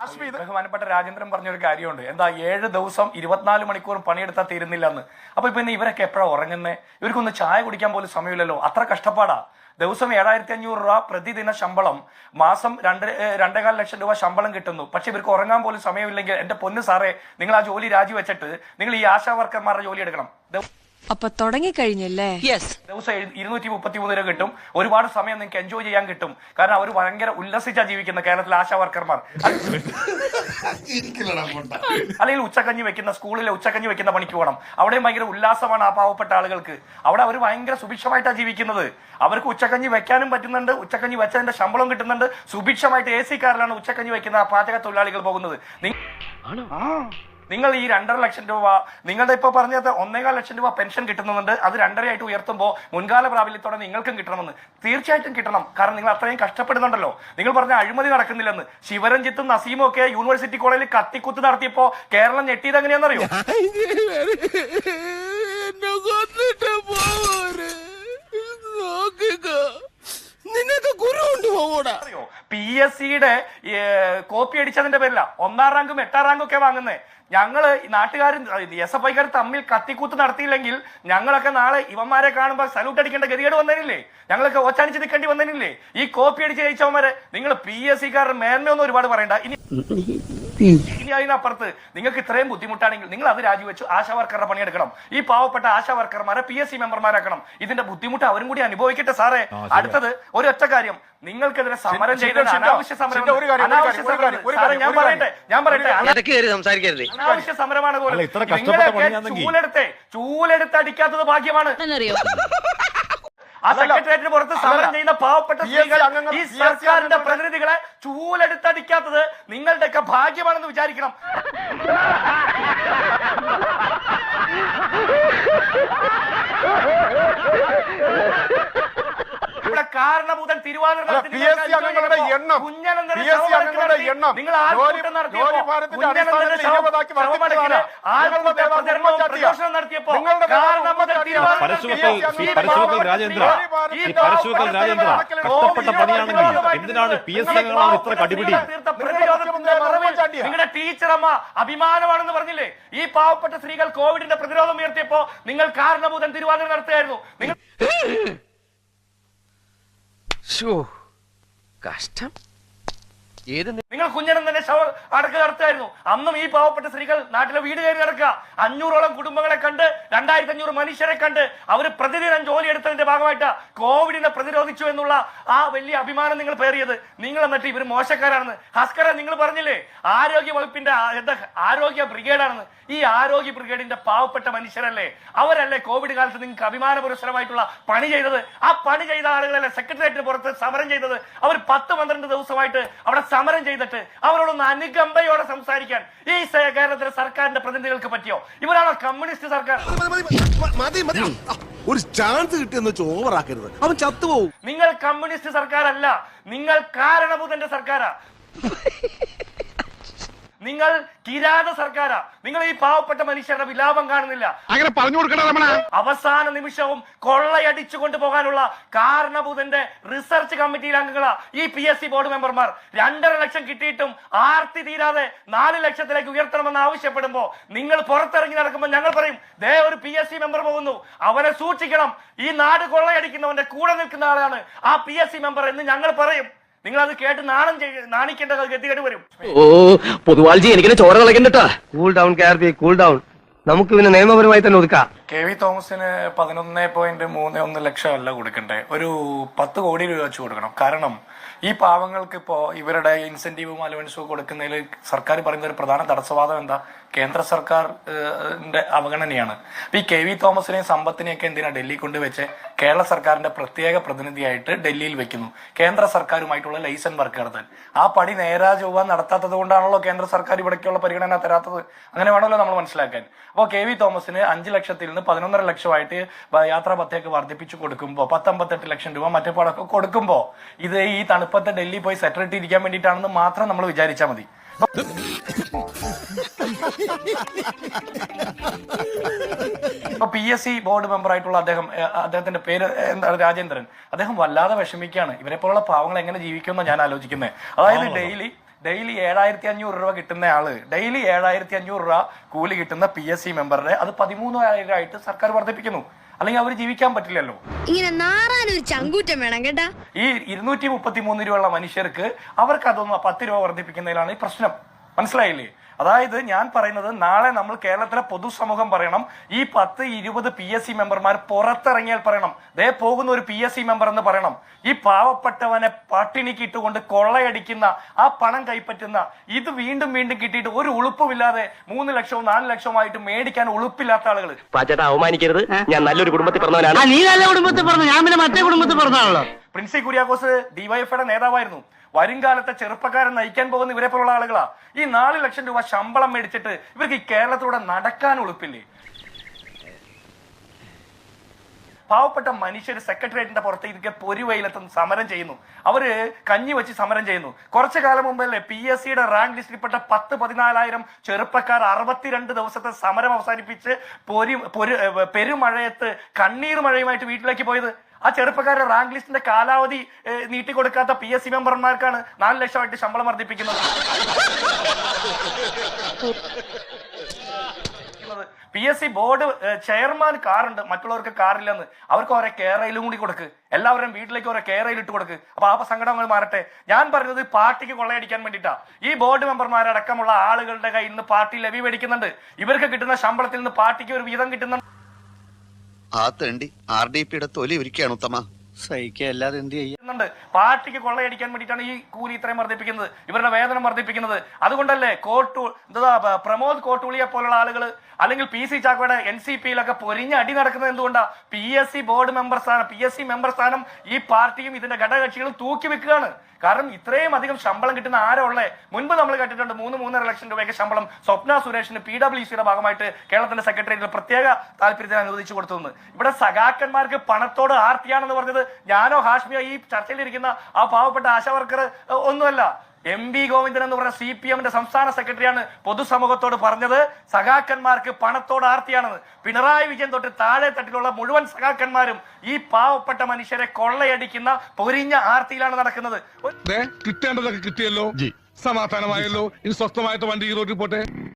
ബഹുമാനപ്പെട്ട രാജേന്ദ്രൻ പറഞ്ഞൊരു കാര്യമുണ്ട്. എന്താ ഏഴ് ദിവസം ഇരുപത്തിനാല് മണിക്കൂറും പണിയെടുത്താൽ തീരുന്നില്ല എന്ന് അപ്പൊ പിന്നെ ഇവരൊക്കെ എപ്പോഴാ ഉറങ്ങുന്നത് ഇവർക്കൊന്ന് ചായ കുടിക്കാൻ പോലും സമയമില്ലല്ലോ. അത്ര കഷ്ടപ്പാടാ. ദിവസം ഏഴായിരത്തി അഞ്ഞൂറ് രൂപ പ്രതിദിന ശമ്പളം. മാസം രണ്ട് രണ്ടേകാൽ ലക്ഷം രൂപ ശമ്പളം കിട്ടുന്നു. പക്ഷെ ഇവർക്ക് ഉറങ്ങാൻ പോലും സമയമില്ലെങ്കിൽ എന്റെ പൊന്ന് സാറേ നിങ്ങൾ ആ ജോലി രാജിവെച്ചിട്ട് നിങ്ങൾ ഈ ആശാ വർക്കർമാരുടെ ജോലി എടുക്കണം. അപ്പൊ തുടങ്ങിക്കഴിഞ്ഞല്ലേ? ദിവസം എഴു- ഇരുന്നൂറ്റി മുപ്പത്തി മൂന്ന് രൂപ കിട്ടും. ഒരുപാട് സമയം നിങ്ങൾക്ക് എൻജോയ് ചെയ്യാൻ കിട്ടും. കാരണം അവർ ഭയങ്കര ഉല്ലസിച്ചാ ജീവിക്കുന്ന കേരളത്തിലെ ആശാ വർക്കർമാർ. അല്ലെങ്കിൽ ഉച്ചക്കഞ്ഞി വെക്കുന്ന സ്കൂളിലെ ഉച്ചക്കഞ്ഞി വെക്കുന്ന പണിക്ക് പോകണം. അവിടെയും ഭയങ്കര ഉല്ലാസമാണ് ആ പാവപ്പെട്ട ആളുകൾക്ക്. അവിടെ അവർ ഭയങ്കര സുഭിക്ഷമായിട്ടാണ് ജീവിക്കുന്നത്. അവർക്ക് ഉച്ചക്കഞ്ഞി വെക്കാനും പറ്റുന്നുണ്ട്. ഉച്ചക്കഞ്ഞി വെച്ചതിന്റെ ശമ്പളം കിട്ടുന്നുണ്ട്. സുഭിക്ഷമായിട്ട് എ സി കാറിലാണ് ഉച്ചക്കഞ്ഞി വെക്കുന്ന ആ പാചക തൊഴിലാളികൾ പോകുന്നത് നി- നിങ്ങൾ ഈ രണ്ടര ലക്ഷം രൂപ നിങ്ങളുടെ ഇപ്പൊ പറഞ്ഞത് ഒന്നേകാൽ ലക്ഷം രൂപ പെൻഷൻ കിട്ടുന്നുണ്ട് അത് രണ്ടരയായിട്ട് ഉയർത്തുമ്പോൾ മുൻകാല പ്രാബല്യത്തോടെ നിങ്ങൾക്കും കിട്ടണമെന്ന്. തീർച്ചയായിട്ടും കിട്ടണം. കാരണം നിങ്ങൾ അത്രയും കഷ്ടപ്പെടുന്നുണ്ടല്ലോ. നിങ്ങൾ പറഞ്ഞ അഴിമതി നടക്കുന്നില്ലെന്ന്. ശിവരഞ്ജിത്തും നസീമും ഒക്കെ യൂണിവേഴ്സിറ്റി കോളേജിൽ കത്തിക്കുത്ത് നടത്തിയപ്പോ കേരളം ഞെട്ടിയത് എങ്ങനെയാണെന്നറിയോ? നിനക്ക് ഗുരു പി എസ് സിയുടെ കോപ്പി അടിച്ചതിന്റെ പേരില. ഒന്നാം റാങ്കും എട്ടാം റാങ്കും ഒക്കെ വാങ്ങുന്നേ. ഞങ്ങൾ ഈ നാട്ടുകാരും എസ് എഫ് ഐക്കാർ തമ്മിൽ കത്തിക്കൂത്ത് നടത്തിയില്ലെങ്കിൽ ഞങ്ങളൊക്കെ നാളെ ഇവന്മാരെ കാണുമ്പോൾ സല്യൂട്ട് അടിക്കേണ്ട ഗതികേട് വന്നതിനില്ലേ ഞങ്ങളൊക്കെ ഓച്ചാനിച്ച് നിൽക്കേണ്ടി വന്നതിനില്ലേ ഈ കോപ്പി അടിച്ച് ജയിച്ചവന്മാരെ നിങ്ങൾ പി എസ് സിക്കാരുടെ മേന്മയൊന്നും ഒരുപാട് പറയണ്ട. ഇനി ഇനി അതിനപ്പുറത്ത് നിങ്ങൾക്ക് ഇത്രയും ബുദ്ധിമുട്ടാണെങ്കിൽ നിങ്ങൾ അത് രാജിവെച്ചു ആശാ വർക്കറുടെ പണിയെടുക്കണം ഈ പാവപ്പെട്ട ആശാ വർക്കർമാരെ പി എസ് സി മെമ്പർമാരാക്കണം. ഇതിന്റെ ബുദ്ധിമുട്ട് അവരും കൂടി അനുഭവിക്കട്ടെ സാറേ. അടുത്തത് ഒരൊറ്റ ഒറ്റ കാര്യം. നിങ്ങൾക്കെതിരെ സമരം ചെയ്ത അനാവശ്യ സമരം ഞാൻ പറയട്ടെ ഞാൻ പറയട്ടെ. സംസാരിക്കരുത്. അനാവശ്യ സമരമാണ് പോലും. ചൂലെടുത്തേ. ചൂലെടുത്ത് അടിക്കാത്തത് ഭാഗ്യമാണ്. എന്നറിയോ? ആ സെക്രട്ടേറിയറ്റിന് പുറത്ത് സമരം. ചെയ്യുന്ന പാവപ്പെട്ട സ്ത്രീകൾ ഈ സർക്കാരിന്റെ പ്രതിനിധികളെ ചൂലെടുത്തടിക്കാത്തത് നിങ്ങളുടെയൊക്കെ ഭാഗ്യമാണെന്ന് വിചാരിക്കണം. ഇവിടെ കാരണഭൂതൻ തിരുവാതിര അല്ല, PSC അംഗങ്ങളുടെ എണ്ണം, PSC അംഗങ്ങളുടെ എണ്ണം നിങ്ങൾ ജോലി- ആൾക്കൂട്ടം നടത്തിയപ്പോ ജോലി ഭാരത്തിന്റെ കുഞ്ഞനന്തന്റെ അടിസ്ഥാനത്തിൽ ശവം ഇരുപതാക്കി വർദ്ധിപ്പിച്ചതാണ്. ശവമടക്കിൽ ആൾക്കൂട്ട നിങ്ങളുടെ നേതാവ് പ്രചരണവും ഉമ്മൻചാണ്ടിയാ. പ്രദർശനം നടത്തിയപ്പോ പരശുവക്കൽ നടത്തിയപ്പോ ശ്രീ ഈ പരശുവക്കൽ പാവപ്പെട്ട രാജേന്ദ്ര ഈ പരശുവക്കൽ രാജേന്ദ്ര കഷ്ടപ്പെട്ട പണിയാണെങ്കിൽ എന്തിനാണ് പി എസ് സി അംഗങ്ങളാണ് ഇത്ര കടിപിടി? നിങ്ങളുടെ ടീച്ചറമ്മ അഭിമാനമാണെന്ന് പറഞ്ഞില്ലേ? ഈ പാവപ്പെട്ട സ്ത്രീകൾ കോവിഡിന്റെ പ്രതിരോധം ഉയർത്തിയപ്പോ നിങ്ങൾ കാരണഭൂതൻ തിരുവാതിര നടത്തുകയായിരുന്നു. നിങ്ങൾ കഷ്ടം. ഏത് നിങ്ങൾ കുഞ്ഞനന്തന്റെ ശവ അടക്ക് നടത്തുമായിരുന്നു അന്നും ഈ പാവപ്പെട്ട സ്ത്രീകൾ നാട്ടിലെ വീട് കയറി നടക്കുക. അഞ്ഞൂറോളം കുടുംബങ്ങളെ കണ്ട് രണ്ടായിരത്തി അഞ്ഞൂറ് മനുഷ്യരെ കണ്ട് അവർ പ്രതിദിനം ജോലി എടുത്തതിന്റെ ഭാഗമായിട്ട് കോവിഡിനെ പ്രതിരോധിച്ചു എന്നുള്ള ആ വലിയ അഭിമാനം നിങ്ങൾ പേറിയത്. നിങ്ങൾ എന്നിട്ട് ഇവർ മോശക്കാരാണെന്ന്. ഹസ്കര നിങ്ങൾ പറഞ്ഞില്ലേ? ആരോഗ്യ വകുപ്പിന്റെ ആരോഗ്യ ബ്രിഗേഡാണെന്ന്. ഈ ആരോഗ്യ ബ്രിഗേഡിന്റെ പാവപ്പെട്ട മനുഷ്യരല്ലേ? അവരല്ലേ കോവിഡ് കാലത്ത് നിങ്ങൾക്ക് അഭിമാന പുരസ്സരമായിട്ടുള്ള പണി ചെയ്തത്? ആ പണി ചെയ്ത ആളുകളല്ലേ സെക്രട്ടേറിയറ്റിന് പുറത്ത് സമരം ചെയ്തത്? അവർ പത്ത് പന്ത്രണ്ട് ദിവസമായിട്ട് അവിടെ സമരം ചെയ്തിട്ട് അവരോടൊന്ന് അനുകമ്പയോടെ സംസാരിക്കാൻ ഈ കേരളത്തിലെ സർക്കാരിന്റെ പ്രതിനിധികൾക്ക് പറ്റിയോ? ഇവരാണോ കമ്മ്യൂണിസ്റ്റ് സർക്കാർ? മതി മതി ഒരു ചാൻസ് കിട്ടിയെന്ന് വെച്ച് ഓവറാക്കരുത് അവൻ ചത്തുപോകും നിങ്ങൾ കമ്മ്യൂണിസ്റ്റ് സർക്കാരല്ല. നിങ്ങൾ കാരണഭൂതന്റെ സർക്കാരാ. നിങ്ങൾ കിരാത സർക്കാരാ. നിങ്ങൾ ഈ പാവപ്പെട്ട മനുഷ്യരുടെ വിലാപം കാണുന്നില്ല. അങ്ങനെ പറഞ്ഞു കൊടുക്കണം അവസാന നിമിഷവും കൊള്ളയടിച്ചു കൊണ്ടുപോകാനുള്ള കാരണഭൂതന്റെ റിസർച്ച് കമ്മിറ്റിയിൽ അംഗങ്ങളാ ഈ പി എസ് സി ബോർഡ് മെമ്പർമാർ. രണ്ടര ലക്ഷം കിട്ടിയിട്ടും ആർത്തി തീരാതെ നാല് ലക്ഷത്തിലേക്ക് ഉയർത്തണമെന്ന് ആവശ്യപ്പെടുമ്പോ നിങ്ങൾ പുറത്തിറങ്ങി നടക്കുമ്പോൾ ഞങ്ങൾ പറയും ദേ ഒരു പി എസ് സി മെമ്പർ പോകുന്നു. അവരെ സൂക്ഷിക്കണം. ഈ നാട് കൊള്ളയടിക്കുന്നവന്റെ കൂടെ നിൽക്കുന്ന ആളാണ് ആ പി എസ് സി മെമ്പർ എന്ന് ഞങ്ങൾ പറയും. നിങ്ങൾ അത് കേട്ട് നാണം നാണിക്കേണ്ട ഗതികേട് വരും. ഓ പൊതുവാൾജി എനിക്കിനെ ചോര കളക്കണ്ടട്ടാ cool down K cool down നമുക്ക് പിന്നെ നിയമപരമായി തന്നെ ഒതുക്കാം. കെ വി തോമസിന് പതിനൊന്ന് പോയിന്റ് മൂന്ന് ഒന്ന് ലക്ഷം അല്ല കൊടുക്കണ്ടേ. ഒരു പത്ത് കോടി രൂപ വെച്ച് കൊടുക്കണം. കാരണം ഈ പാവങ്ങൾക്ക് ഇപ്പോ ഇവരുടെ ഇൻസെന്റീവും അലവൻസും കൊടുക്കുന്നതിൽ സർക്കാർ പറയുന്ന ഒരു പ്രധാന തടസ്സവാദം എന്താ? കേന്ദ്ര സർക്കാർ അവഗണനയാണ്. അപ്പൊ ഈ കെ വി തോമസിനെയും സമ്പത്തിനെയൊക്കെ എന്തിനാ ഡൽഹി കൊണ്ടുവച്ച് കേരള സർക്കാരിന്റെ പ്രത്യേക പ്രതിനിധിയായിട്ട് ഡൽഹിയിൽ വെക്കുന്നു. കേന്ദ്ര സർക്കാരുമായിട്ടുള്ള ലൈസൻ വർക്ക് നടത്താൻ. ആ പടി നേരാ ചൊവ്വ നടത്താത്തത് കൊണ്ടാണല്ലോ കേന്ദ്ര സർക്കാർ ഇവിടേക്കുള്ള പരിഗണന തരാത്തത്. അങ്ങനെ വേണമല്ലോ നമ്മൾ മനസ്സിലാക്കാൻ. അപ്പോൾ കെ വി തോമസിന് അഞ്ച് ലക്ഷത്തിൽ നിന്ന് പതിനൊന്നര ലക്ഷമായിട്ട് യാത്രാ ഭത്തയൊക്കെ വർദ്ധിപ്പിച്ചു കൊടുക്കുമ്പോൾ പത്തമ്പത്തെട്ട് ലക്ഷം രൂപ മറ്റേ പാടൊക്കെ കൊടുക്കുമ്പോൾ ഇത് ഈ തണുപ്പത്തെ ഡൽഹി പോയി സെറ്റിൽ ഇട്ടിരിക്കാൻ വേണ്ടിയിട്ടാണെന്ന് മാത്രം നമ്മൾ വിചാരിച്ചാൽ മതി. ഇപ്പൊ P S C board member ആയിട്ടുള്ള അദ്ദേഹം അദ്ദേഹത്തിന്റെ പേര് എന്താണ് രാജേന്ദ്രൻ. അദ്ദേഹം വല്ലാതെ വിഷമിക്കുകയാണ്. ഇവരെ പോലുള്ള പാവങ്ങൾ എങ്ങനെ ജീവിക്കുമെന്ന് ഞാൻ ആലോചിക്കുന്നത് അതായത് ഡെയിലി ഡെയിലി ഏഴായിരത്തി അഞ്ഞൂറ് രൂപ കിട്ടുന്ന ആൾ ഡെയിലി ഏഴായിരത്തി അഞ്ഞൂറ് രൂപ കൂലി കിട്ടുന്ന പി എസ് സി മെമ്പറുടെ അത് പതിമൂന്നായിരം ആയിട്ട് സർക്കാർ വർദ്ധിപ്പിക്കുന്നു. അല്ലെങ്കിൽ അവർ ജീവിക്കാൻ പറ്റില്ലല്ലോ. ഇങ്ങനെ ഒരു ചങ്കൂറ്റം വേണം കേട്ടാ. ഈ ഇരുന്നൂറ്റി മുപ്പത്തി മൂന്ന് രൂപയുള്ള മനുഷ്യർക്ക് അവർക്ക് അതൊന്നും പത്ത് രൂപ വർദ്ധിപ്പിക്കുന്നതിലാണ് ഈ പ്രശ്നം. മനസ്സിലായില്ലേ? അതായത് ഞാൻ പറയുന്നത് നാളെ നമ്മൾ കേരളത്തിലെ പൊതുസമൂഹം പറയണം. ഈ പത്ത് ഇരുപത് പി എസ് സി മെമ്പർമാർ പുറത്തിറങ്ങിയാൽ പറയണം. ദേ പോകുന്ന ഒരു പി എസ് സി മെമ്പർ എന്ന് പറയണം. ഈ പാവപ്പെട്ടവനെ പട്ടിണിക്ക് ഇട്ടുകൊണ്ട് കൊള്ളയടിക്കുന്ന ആ പണം കൈപ്പറ്റുന്ന ഇത് വീണ്ടും വീണ്ടും കിട്ടിയിട്ട് ഒരു ഉളുപ്പുമില്ലാതെ മൂന്ന് ലക്ഷവും നാല് ലക്ഷവുമായിട്ട് മേടിക്കാൻ ഉളുപ്പില്ലാത്ത ആളുകൾ അവമാനിക്കരുത്. ഞാൻ നല്ലൊരു കുടുംബത്തിൽ പറഞ്ഞവനാണ്. നീ നല്ല കുടുംബത്തിൽ പറഞ്ഞു. ഞാൻ പിന്നെ മറ്റേ കുടുംബത്തിൽ പറഞ്ഞാണല്ലോ പ്രിൻസി കുര്യാക്കോസ് ഡിവൈഎഫ്ഐയുടെ നേതാവായിരുന്നു. വരുംകാലത്തെ ചെറുപ്പക്കാരൻ നയിക്കാൻ പോകുന്ന ഇവരെ പോലുള്ള ആളുകളാ. ഈ നാല് ലക്ഷം രൂപ ശമ്പളം മേടിച്ചിട്ട് ഇവർക്ക് ഈ കേരളത്തിലൂടെ നടക്കാൻ ഉളുപ്പില്ലേ പാവപ്പെട്ട മനുഷ്യർ സെക്രട്ടേറിയറ്റിന്റെ പുറത്ത് ഇതൊക്കെ പൊരുവയിലെത്തും സമരം ചെയ്യുന്നു. അവർ കഞ്ഞി വെച്ച് സമരം ചെയ്യുന്നു. കുറച്ചു കാലം മുമ്പല്ലേ പി എസ് സിയുടെ റാങ്ക് ലിസ്റ്റിൽപ്പെട്ട പത്ത് പതിനാലായിരം ചെറുപ്പക്കാർ അറുപത്തിരണ്ട് ദിവസത്തെ സമരം അവസാനിപ്പിച്ച് പൊരി പൊരു പെരുമഴയത്ത് കണ്ണീർ മഴയുമായിട്ട് വീട്ടിലേക്ക് പോയത്. ആ ചെറുപ്പക്കാരെ റാങ്ക് ലിസ്റ്റിന്റെ കാലാവധി നീട്ടിക്കൊടുക്കാത്ത പി എസ് സി മെമ്പർമാർക്കാണ് നാല് ലക്ഷമായിട്ട് ശമ്പളം വർദ്ധിപ്പിക്കുന്നത്. P S C board chairman കാറുണ്ട് മറ്റുള്ളവർക്ക് കാറില്ലെന്ന് അവർക്ക് ഓരോ കേരയിലും കൂടി കൊടുക്ക്. എല്ലാവരും വീട്ടിലേക്ക് ഓരോ കേരയിൽ ഇട്ട് കൊടുക്ക്. അപ്പൊ ആ സങ്കടങ്ങൾ മാറട്ടെ. ഞാൻ പറഞ്ഞത് പാർട്ടിക്ക് കൊള്ളയടിക്കാൻ വേണ്ടിയിട്ടാ. ഈ ബോർഡ് മെമ്പർമാരടക്കമുള്ള ആളുകളുടെ കയ്യിൽ നിന്ന് പാർട്ടി ലവി മേടിക്കുന്നുണ്ട്. ഇവർക്ക് കിട്ടുന്ന ശമ്പളത്തിൽ നിന്ന് പാർട്ടിക്ക് ഒരു വീതം കിട്ടുന്നുണ്ട്. ആ തേണ്ടി ആർ ഡി പിയുടെ തൊലി ഒരുക്കുകയാണ് ഉത്തമ. സഹിക്കല്ലാതെ എന്ത് ചെയ്യും? ചെയ്യുന്നുണ്ട് പാർട്ടിക്ക് കൊള്ളയടിക്കാൻ വേണ്ടിയിട്ടാണ് ഈ കൂലി ഇത്രയും വർദ്ധിപ്പിക്കുന്നത് ഇവരുടെ വേതനം വർദ്ധിപ്പിക്കുന്നത് അതുകൊണ്ടല്ലേ കോട്ടു എന്താ പ്രമോദ് കോട്ടൂളിയെ പോലുള്ള ആളുകൾ അല്ലെങ്കിൽ പി സി ചാക്കോയുടെ എൻ സി പിയിലൊക്കെ പൊരിഞ്ഞ് അടി നടക്കുന്നത് എന്തുകൊണ്ടാ? P S C board member സ്ഥാനം പി എസ് സി മെമ്പർ സ്ഥാനം ഈ പാർട്ടിയും ഇതിന്റെ ഘടകകക്ഷികളും തൂക്കി വെക്കുകയാണ്. കാരണം ഇത്രയും അധികം ശമ്പളം കിട്ടുന്ന ആരോ ഉള്ളേ? മുൻപ് നമ്മൾ കേട്ടിട്ടുണ്ട് മൂന്ന് മൂന്നര ലക്ഷം രൂപയ്ക്ക് ശമ്പളം സ്വപ്ന സുരേഷിന് പി ഡബ്ല്യു സിയുടെ ഭാഗമായിട്ട് കേരളത്തിന്റെ സെക്രട്ടേറിയറ്റിൽ പ്രത്യേക താല്പര്യത്തിന് അനുവദിച്ചു കൊടുത്തു ഇവിടെ സഖാക്കന്മാർക്ക് പണത്തോട് ആർത്തിയാണെന്ന് പറഞ്ഞത് ഞാനോ ഹാഷ്മിയോ ഈ ചർച്ചയിലിരിക്കുന്ന ആ പാവപ്പെട്ട ആശാവർക്കർ ഒന്നുമല്ല. എം വി ഗോവിന്ദൻ എന്ന് പറഞ്ഞ സി പി എമ്മിന്റെ സംസ്ഥാന സെക്രട്ടറിയാണ് പൊതുസമൂഹത്തോട് പറഞ്ഞത്. സഖാക്കന്മാർക്ക് പണത്തോട് ആർത്തിയാണെന്ന്. പിണറായി വിജയൻ തൊട്ട് താഴെ തട്ടിലുള്ള മുഴുവൻ സഖാക്കന്മാരും ഈ പാവപ്പെട്ട മനുഷ്യരെ കൊള്ളയടിക്കുന്ന പൊരിഞ്ഞ ആർത്തിയിലാണ് നടക്കുന്നത്. കിട്ടേണ്ടതൊക്കെ കിട്ടിയല്ലോ. സമാധാനമായല്ലോ. ഇനി സ്വസ്ഥമായിട്ട് വണ്ടി റോഡിൽ പോട്ടെ.